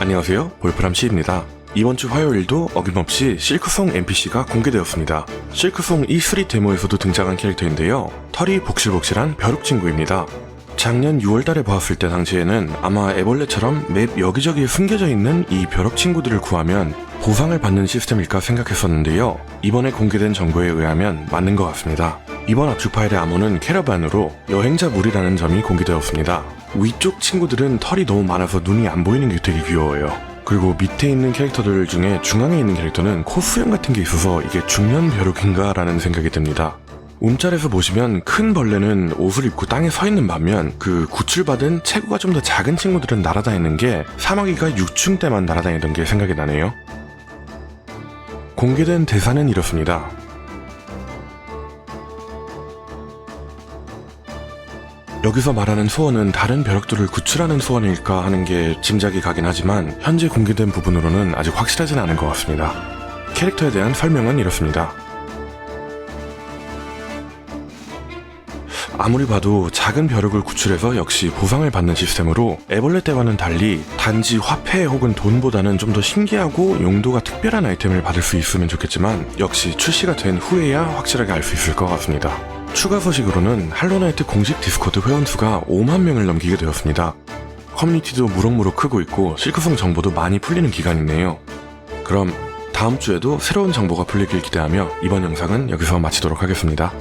안녕하세요. 볼프람 씨입니다. 이번 주 화요일도 어김없이 실크송 NPC가 공개되었습니다. 실크송 E3 데모에서도 등장한 캐릭터인데요. 털이 복실복실한 벼룩 친구입니다. 작년 6월달에 보았을 때 당시에는 아마 애벌레처럼 맵 여기저기에 숨겨져 있는 이 벼룩 친구들을 구하면 보상을 받는 시스템일까 생각했었는데요. 이번에 공개된 정보에 의하면 맞는 것 같습니다. 이번 압축 파일의 암호는 캐러반으로 여행자 물이라는 점이 공개되었습니다. 위쪽 친구들은 털이 너무 많아서 눈이 안 보이는 게 되게 귀여워요. 그리고 밑에 있는 캐릭터들 중에 중앙에 있는 캐릭터는 코 수염 같은 게 있어서 이게 중년 벼룩인가 라는 생각이 듭니다. 움짤에서 보시면 큰 벌레는 옷을 입고 땅에 서 있는 반면 그 구출받은 체구가 좀 더 작은 친구들은 날아다니는 게 사마귀가 6층 때만 날아다니던 게 생각이 나네요. 공개된 대사는 이렇습니다. 여기서 말하는 소원은 다른 벼룩들을 구출하는 소원일까 하는 게 짐작이 가긴 하지만 현재 공개된 부분으로는 아직 확실하진 않은 것 같습니다. 캐릭터에 대한 설명은 이렇습니다. 아무리 봐도 작은 벼룩을 구출해서 역시 보상을 받는 시스템으로 애벌레 때와는 달리 단지 화폐 혹은 돈보다는 좀 더 신기하고 용도가 특별한 아이템을 받을 수 있으면 좋겠지만 역시 출시가 된 후에야 확실하게 알 수 있을 것 같습니다. 추가 소식으로는 할로나이트 공식 디스코드 회원수가 5만 명을 넘기게 되었습니다. 커뮤니티도 무럭무럭 크고 있고 실크성 정보도 많이 풀리는 기간이네요. 그럼 다음 주에도 새로운 정보가 풀리길 기대하며 이번 영상은 여기서 마치도록 하겠습니다.